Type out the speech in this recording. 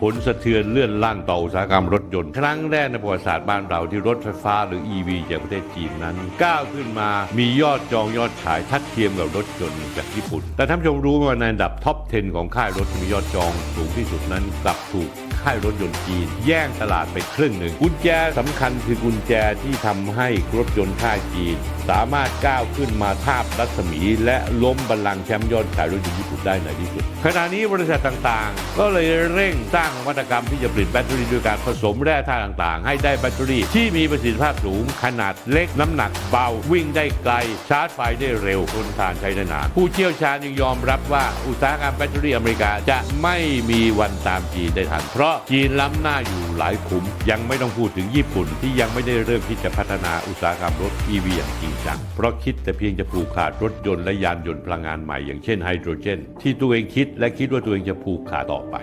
ผลสะเทือนเลื่อนลั่นต่ออุตสาหกรรมรถยนต์ ครั้งแรกในประวัติศาสตร์บ้านเราที่รถไฟฟ้าหรือ EV จากประเทศจีนนั้น ก้าวขึ้นมามียอดจองยอดขายทัดเทียมกับรถยนต์จากญี่ปุ่น แต่ท่านผู้ชมรู้ว่าในอันดับท็อป 10 ของค่ายรถที่มียอดจองสูงที่สุดนั้นกลับถูก ค่ายรถยนต์จีน แย่งตลาดไปครึ่งหนึ่ง กุญแจสำคัญคือกุญแจที่ทำให้รถยนต์ค่ายจีน สามารถก้าวขึ้นมาทาบรัศมี และล้มบัลลังก์แชมป์ยอดขายรถยนต์ญี่ปุ่นได้ในที่สุด ขณะนี้บริษัทต่างๆ ก็เลยเร่งสร้างนวัตกรรมที่จะผลิตแบตเตอรี่ด้วยการผสมแร่ธาตุต่างๆ ให้ได้แบตเตอรี่ที่มีประสิทธิภาพสูงขนาดเล็กน้ำหนักเบาวิ่งได้ไกลชาร์จไฟได้เร็วทนทานใช้ได้นานผู้เชี่ยวชาญยังยอมรับว่าอุตสาหกรรมแบตเตอรี่อเมริกาจะไม่มีวันตามจีนได้ทันเพราะจีนล้ำหน้าอยู่หลายขุม ยังไม่ต้องพูดถึงญี่ปุ่นที่ยังไม่ได้เริ่มที่จะพัฒนาอุตสาหกรรมรถ EV อย่างจริงจัง เพราะคิดแต่เพียงจะผูกขาดรถยนต์และยานยนต์พลังงานใหม่อย่างเช่นไฮโดรเจน ที่ตัวเองคิดและคิดว่าตัวเองจะผูกขาดต่อไป